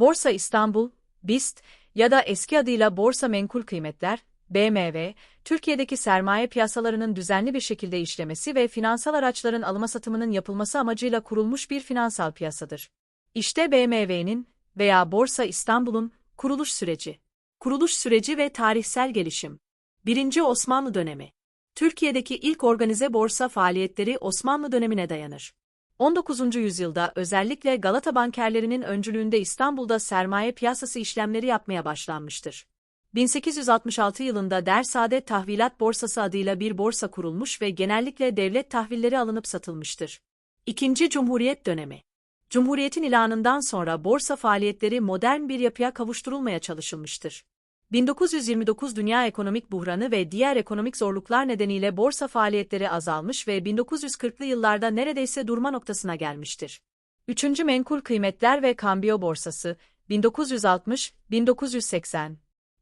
Borsa İstanbul, BIST ya da eski adıyla Borsa Menkul Kıymetler, BMV, Türkiye'deki sermaye piyasalarının düzenli bir şekilde işlemesi ve finansal araçların alımı satımının yapılması amacıyla kurulmuş bir finansal piyasadır. İşte BMV'nin veya Borsa İstanbul'un kuruluş süreci. Kuruluş süreci ve tarihsel gelişim. 1. Osmanlı dönemi. Türkiye'deki ilk organize borsa faaliyetleri Osmanlı dönemine dayanır. 19. yüzyılda özellikle Galata bankerlerinin öncülüğünde İstanbul'da sermaye piyasası işlemleri yapmaya başlanmıştır. 1866 yılında Dersaadet Tahvilat Borsası adıyla bir borsa kurulmuş ve genellikle devlet tahvilleri alınıp satılmıştır. İkinci Cumhuriyet dönemi. Cumhuriyetin ilanından sonra borsa faaliyetleri modern bir yapıya kavuşturulmaya çalışılmıştır. 1929 dünya ekonomik buhranı ve diğer ekonomik zorluklar nedeniyle borsa faaliyetleri azalmış ve 1940'lı yıllarda neredeyse durma noktasına gelmiştir. Üçüncü Menkul Kıymetler ve Kambiyo Borsası, 1960-1980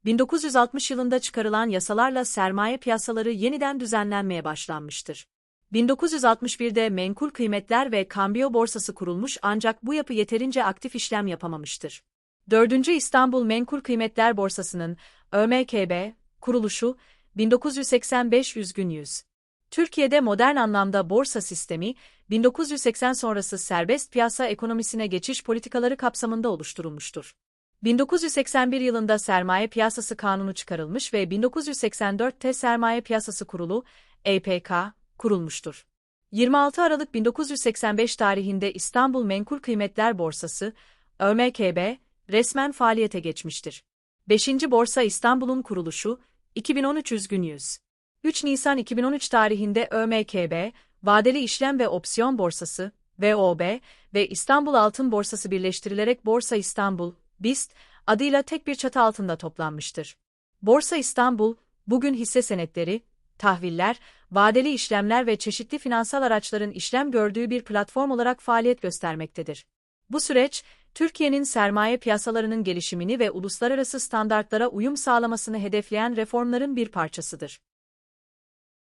1960 yılında çıkarılan yasalarla sermaye piyasaları yeniden düzenlenmeye başlanmıştır. 1961'de Menkul Kıymetler ve Kambiyo Borsası kurulmuş ancak bu yapı yeterince aktif işlem yapamamıştır. 4. İstanbul Menkul Kıymetler Borsası'nın ÖMKB kuruluşu 1985 Yüzgün Yüz. Türkiye'de modern anlamda borsa sistemi 1980 sonrası serbest piyasa ekonomisine geçiş politikaları kapsamında oluşturulmuştur. 1981 yılında Sermaye Piyasası Kanunu çıkarılmış ve 1984'te Sermaye Piyasası Kurulu, EPK, kurulmuştur. 26 Aralık 1985 tarihinde İstanbul Menkul Kıymetler Borsası, ÖMKB, resmen faaliyete geçmiştir. 5. Borsa İstanbul'un kuruluşu, 2013 üzgün yüz. 3 Nisan 2013 tarihinde ÖMKB, Vadeli İşlem ve Opsiyon Borsası, VOB ve İstanbul Altın Borsası birleştirilerek Borsa İstanbul, BIST, adıyla tek bir çatı altında toplanmıştır. Borsa İstanbul, bugün hisse senetleri, tahviller, vadeli işlemler ve çeşitli finansal araçların işlem gördüğü bir platform olarak faaliyet göstermektedir. Bu süreç, Türkiye'nin sermaye piyasalarının gelişimini ve uluslararası standartlara uyum sağlamasını hedefleyen reformların bir parçasıdır.